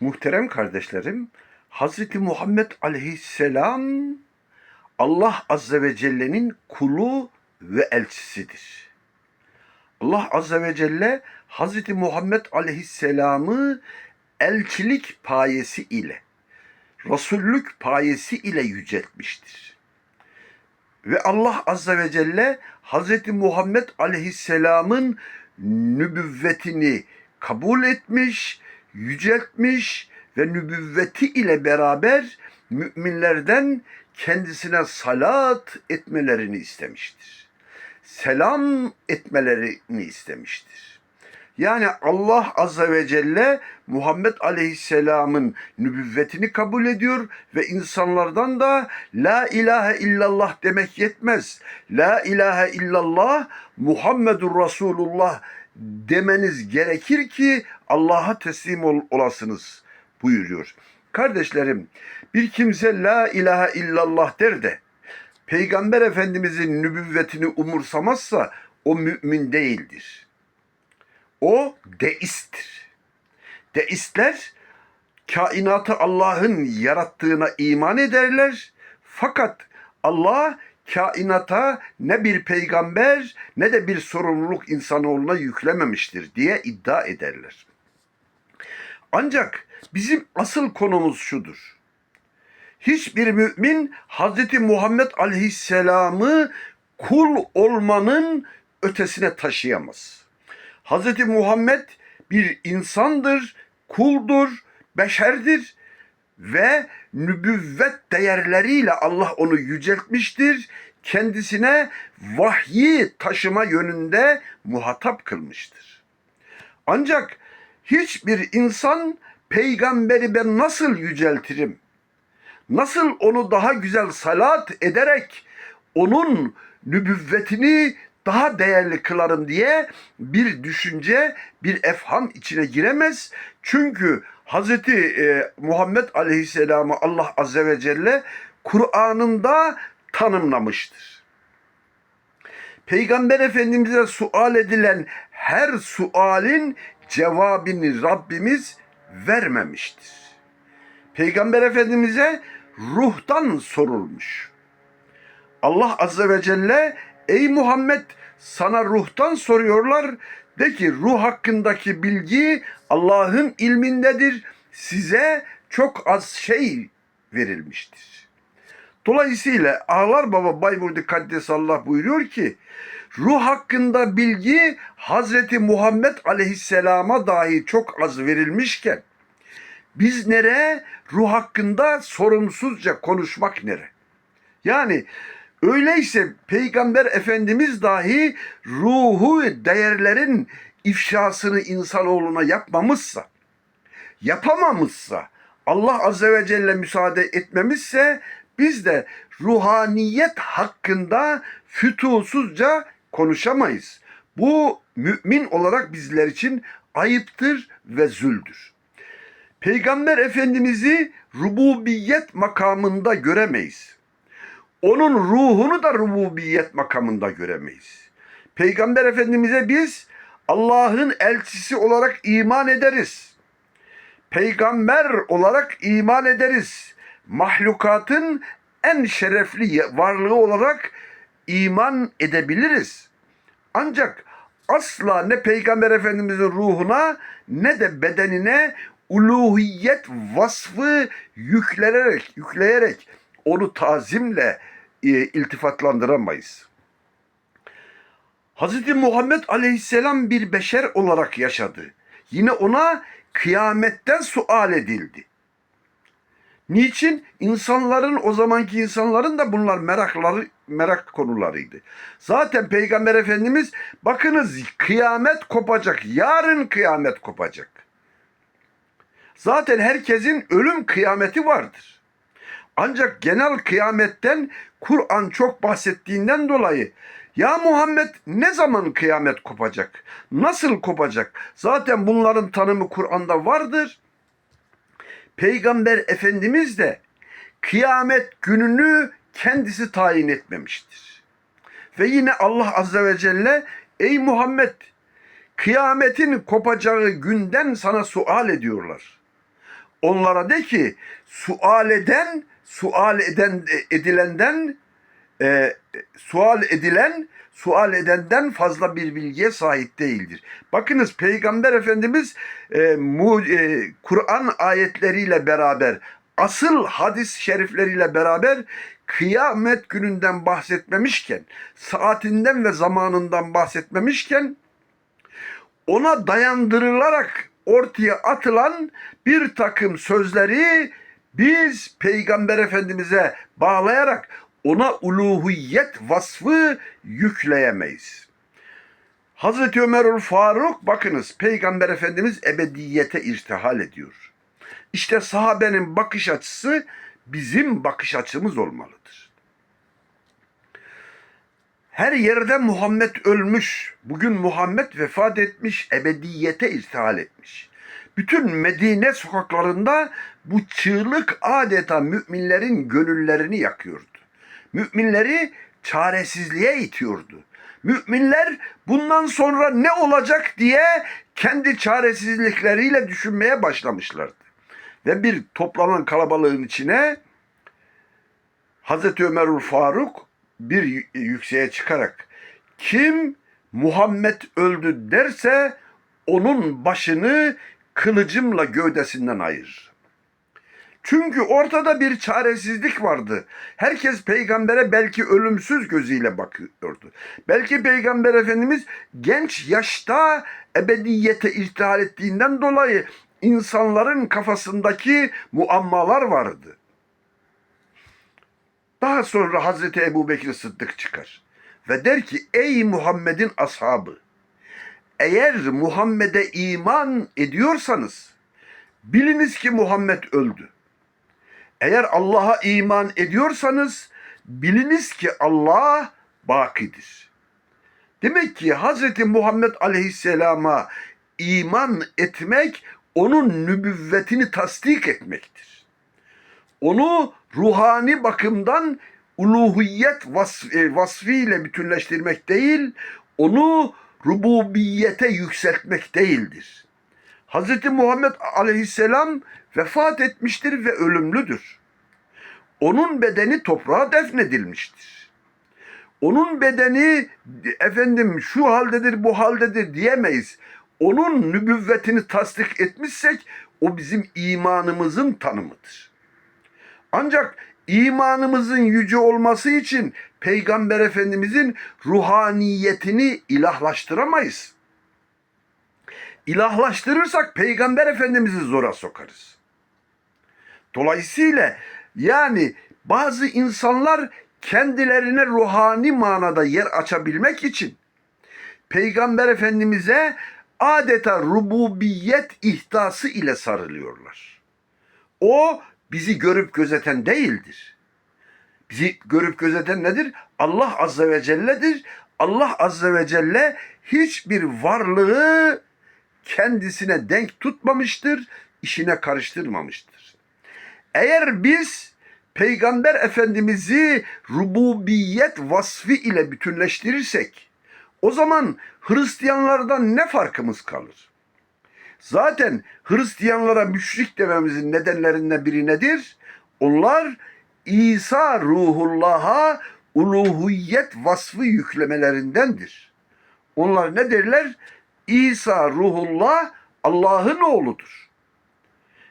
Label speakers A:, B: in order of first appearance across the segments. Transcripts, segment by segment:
A: Muhterem kardeşlerim, Hz. Muhammed aleyhisselam Allah Azze ve Celle'nin kulu ve elçisidir. Allah Azze ve Celle Hz. Muhammed aleyhisselamı elçilik payesi ile, rasullük payesi ile yüceltmiştir. Ve Allah Azze ve Celle Hz. Muhammed aleyhisselamın nübüvvetini kabul etmiş, yüceltmiş ve nübüvveti ile beraber müminlerden kendisine salat etmelerini istemiştir. Selam etmelerini istemiştir. Yani Allah Azze ve Celle Muhammed Aleyhisselam'ın nübüvvetini kabul ediyor ve insanlardan da La ilahe illallah demek yetmez. La ilahe illallah Muhammedur Resulullah demeniz gerekir ki Allah'a teslim ol, olasınız buyuruyor. Kardeşlerim bir kimse La ilahe illallah der de Peygamber Efendimizin nübüvvetini umursamazsa o mümin değildir. O deisttir. Deistler kainatı Allah'ın yarattığına iman ederler. Fakat Allah kainata ne bir peygamber ne de bir sorumluluk insanoğluna yüklememiştir diye iddia ederler. Ancak bizim asıl konumuz şudur. Hiçbir mümin Hz. Muhammed Aleyhisselam'ı kul olmanın ötesine taşıyamaz. Hz. Muhammed bir insandır, kuldur, beşerdir ve nübüvvet değerleriyle Allah onu yüceltmiştir. Kendisine vahyi taşıma yönünde muhatap kılmıştır. Ancak hiçbir insan peygamberi ben nasıl yüceltirim? Nasıl onu daha güzel salat ederek onun nübüvvetini daha değerli kılarım diye bir düşünce, bir efham içine giremez. Çünkü Hz. Muhammed Aleyhisselam'ı Allah Azze ve Celle Kur'an'ında tanımlamıştır. Peygamber Efendimiz'e sual edilen her sualin cevabını Rabbimiz vermemiştir. Peygamber Efendimiz'e ruhtan sorulmuş. Allah Azze ve Celle ey Muhammed sana ruhtan soruyorlar. De ki ruh hakkındaki bilgi Allah'ın ilmindedir. Size çok az şey verilmiştir. Dolayısıyla Ağlar Baba Bayburdu Kaddesallah buyuruyor ki ruh hakkında bilgi Hazreti Muhammed Aleyhisselam'a dahi çok az verilmişken biz nere ruh hakkında sorumsuzca konuşmak nere? Yani öyleyse Peygamber Efendimiz dahi ruhu değerlerin ifşasını insanoğluna yapmamışsa, yapamamışsa, Allah Azze ve Celle müsaade etmemişse biz de ruhaniyet hakkında fütursuzca konuşamayız. Bu mümin olarak bizler için ayıptır ve züldür. Peygamber Efendimiz'i rububiyet makamında göremeyiz. Onun ruhunu da rububiyet makamında göremeyiz. Peygamber Efendimiz'e biz Allah'ın elçisi olarak iman ederiz. Peygamber olarak iman ederiz. Mahlukatın en şerefli varlığı olarak iman edebiliriz. Ancak asla ne Peygamber Efendimiz'in ruhuna ne de bedenine uluhiyet vasfı yüklenerek, yükleyerek onu tazimle iltifatlandıramayız. Hz. Muhammed Aleyhisselam bir beşer olarak yaşadı. Yine ona kıyametten sual edildi. Niçin? İnsanların o zamanki insanların da bunlar merakları merak konularıydı. Zaten Peygamber Efendimiz bakınız kıyamet kopacak. Yarın kıyamet kopacak. Zaten herkesin ölüm kıyameti vardır. Ancak genel kıyametten Kur'an çok bahsettiğinden dolayı ya Muhammed ne zaman kıyamet kopacak? Nasıl kopacak? Zaten bunların tanımı Kur'an'da vardır. Peygamber Efendimiz de kıyamet gününü kendisi tayin etmemiştir. Ve yine Allah Azze ve Celle ey Muhammed kıyametin kopacağı günden sana sual ediyorlar. Onlara de ki sual eden, sual eden edilenden e, sual edilen sual edenden fazla bir bilgiye sahip değildir. Bakınız Peygamber Efendimiz e, mu, e, Kur'an ayetleriyle beraber asıl hadis şerifleriyle beraber kıyamet gününden bahsetmemişken, saatinden ve zamanından bahsetmemişken ona dayandırılarak ortaya atılan bir takım sözleri biz Peygamber Efendimiz'e bağlayarak ona uluhiyet vasfı yükleyemeyiz. Hazreti Ömerül Faruk bakınız Peygamber Efendimiz ebediyete irtihal ediyor. İşte sahabenin bakış açısı bizim bakış açımız olmalıdır. Her yerde Muhammed ölmüş. Bugün Muhammed vefat etmiş, ebediyete irtihal etmiş. Bütün Medine sokaklarında bu çığlık adeta müminlerin gönüllerini yakıyordu. Müminleri çaresizliğe itiyordu. Müminler bundan sonra ne olacak diye kendi çaresizlikleriyle düşünmeye başlamışlardı. Ve bir toplanan kalabalığın içine Hazreti Ömerül Faruk bir yükseğe çıkarak kim Muhammed öldü derse onun başını kılıcımla gövdesinden ayır. Çünkü ortada bir çaresizlik vardı. Herkes peygambere belki ölümsüz gözüyle bakıyordu. Belki peygamber efendimiz genç yaşta ebediyete irtihal ettiğinden dolayı insanların kafasındaki muammalar vardı. Daha sonra Hazreti Ebu Bekir Sıddık çıkar ve der ki ey Muhammed'in ashabı eğer Muhammed'e iman ediyorsanız biliniz ki Muhammed öldü. Eğer Allah'a iman ediyorsanız biliniz ki Allah bakidir. Demek ki Hz. Muhammed Aleyhisselam'a iman etmek onun nübüvvetini tasdik etmektir. Onu ruhani bakımdan uluhiyet vasf, e, vasfıyla bütünleştirmek değil, onu rububiyete yükseltmek değildir. Hz. Muhammed aleyhisselam vefat etmiştir ve ölümlüdür. Onun bedeni toprağa defnedilmiştir. Onun bedeni efendim şu haldedir bu haldedir diyemeyiz. Onun nübüvvetini tasdik etmişsek o bizim imanımızın tanımıdır. Ancak imanımızın yüce olması için Peygamber Efendimizin ruhaniyetini ilahlaştıramayız. İlahlaştırırsak Peygamber Efendimiz'i zora sokarız. Dolayısıyla yani bazı insanlar kendilerine ruhani manada yer açabilmek için Peygamber Efendimiz'e adeta rububiyet ihtası ile sarılıyorlar. O bizi görüp gözeten değildir. Bizi görüp gözeten nedir? Allah Azze ve Celle'dir. Allah Azze ve Celle hiçbir varlığı kendisine denk tutmamıştır, işine karıştırmamıştır. Eğer biz Peygamber Efendimiz'i rububiyet vasfı ile bütünleştirirsek, o zaman Hristiyanlardan ne farkımız kalır? Zaten Hristiyanlara müşrik dememizin nedenlerinden biri nedir? Onlar İsa ruhullah'a uluhiyet vasfı yüklemelerindendir. Onlar ne derler? İsa ruhullah Allah'ın oğludur.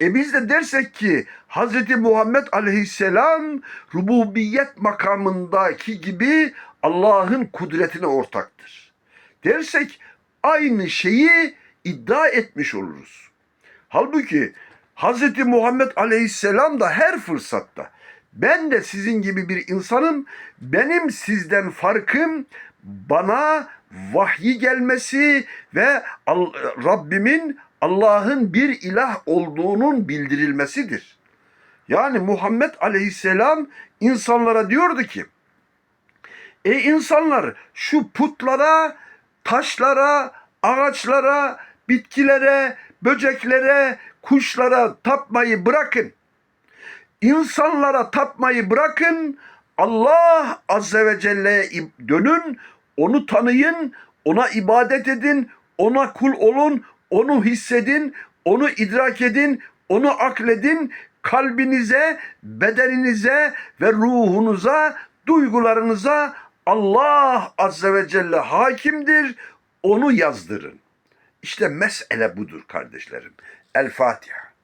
A: E biz de dersek ki Hz. Muhammed aleyhisselam rububiyet makamındaki gibi Allah'ın kudretine ortaktır. Dersek aynı şeyi iddia etmiş oluruz. Halbuki Hz. Muhammed aleyhisselam da her fırsatta ben de sizin gibi bir insanım. Benim sizden farkım bana vahyi gelmesi ve Rabbimin Allah'ın bir ilah olduğunun bildirilmesidir. Yani Muhammed Aleyhisselam insanlara diyordu ki Ey insanlar şu putlara, taşlara, ağaçlara, bitkilere, böceklere, kuşlara tapmayı bırakın insanlara tatmayı bırakın, Allah Azze ve Celle'ye dönün, onu tanıyın, ona ibadet edin, ona kul olun, onu hissedin, onu idrak edin, onu akledin, kalbinize, bedeninize ve ruhunuza, duygularınıza Allah Azze ve Celle hakimdir, onu yazdırın. İşte mesele budur kardeşlerim. El Fatiha.